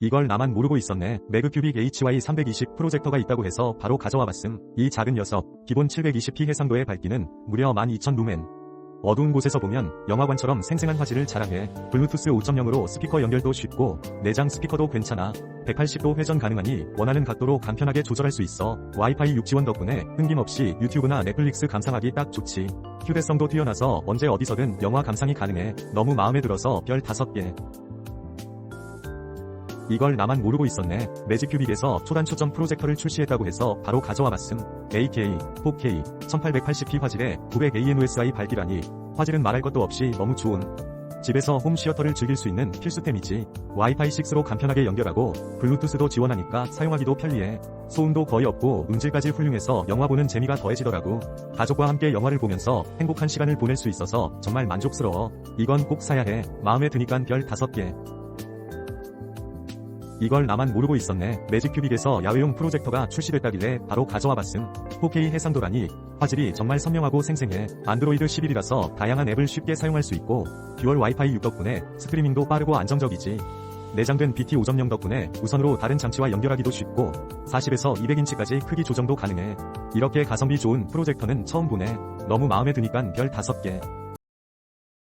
이걸 나만 모르고 있었네. 매그큐빅 HY320 프로젝터가 있다고 해서 바로 가져와 봤음. 이 작은 녀석, 기본 720p 해상도의 밝기는 무려 12,000 루멘. 어두운 곳에서 보면 영화관처럼 생생한 화질을 자랑해 블루투스 5.0으로 스피커 연결도 쉽고 내장 스피커도 괜찮아 180도 회전 가능하니 원하는 각도로 간편하게 조절할 수 있어 와이파이 6 지원 덕분에 끊김없이 유튜브나 넷플릭스 감상하기 딱 좋지 휴대성도 뛰어나서 언제 어디서든 영화 감상이 가능해 너무 마음에 들어서 별 5개 이걸 나만 모르고 있었네. 매직큐빅에서 초단 초점 프로젝터를 출시했다고 해서 바로 가져와 봤음. AK, 4K, 1880p 화질에 900AMSI 밝기라니 화질은 말할 것도 없이 너무 좋은. 집에서 홈 시어터를 즐길 수 있는 필수템이지. 와이파이 6로 간편하게 연결하고 블루투스도 지원하니까 사용하기도 편리해. 소음도 거의 없고 음질까지 훌륭해서 영화 보는 재미가 더해지더라고. 가족과 함께 영화를 보면서 행복한 시간을 보낼 수 있어서 정말 만족스러워. 이건 꼭 사야 해. 마음에 드니깐 별 5개. 이걸 나만 모르고 있었네. 매직큐빅에서 야외용 프로젝터가 출시됐다길래 바로 가져와 봤음. 4K 해상도라니 화질이 정말 선명하고 생생해. 안드로이드 11이라서 다양한 앱을 쉽게 사용할 수 있고 듀얼 와이파이 6 덕분에 스트리밍도 빠르고 안정적이지. 내장된 BT 5.0 덕분에 무선으로 다른 장치와 연결하기도 쉽고 40에서 200인치까지 크기 조정도 가능해. 이렇게 가성비 좋은 프로젝터는 처음 보네. 너무 마음에 드니깐 별 5개.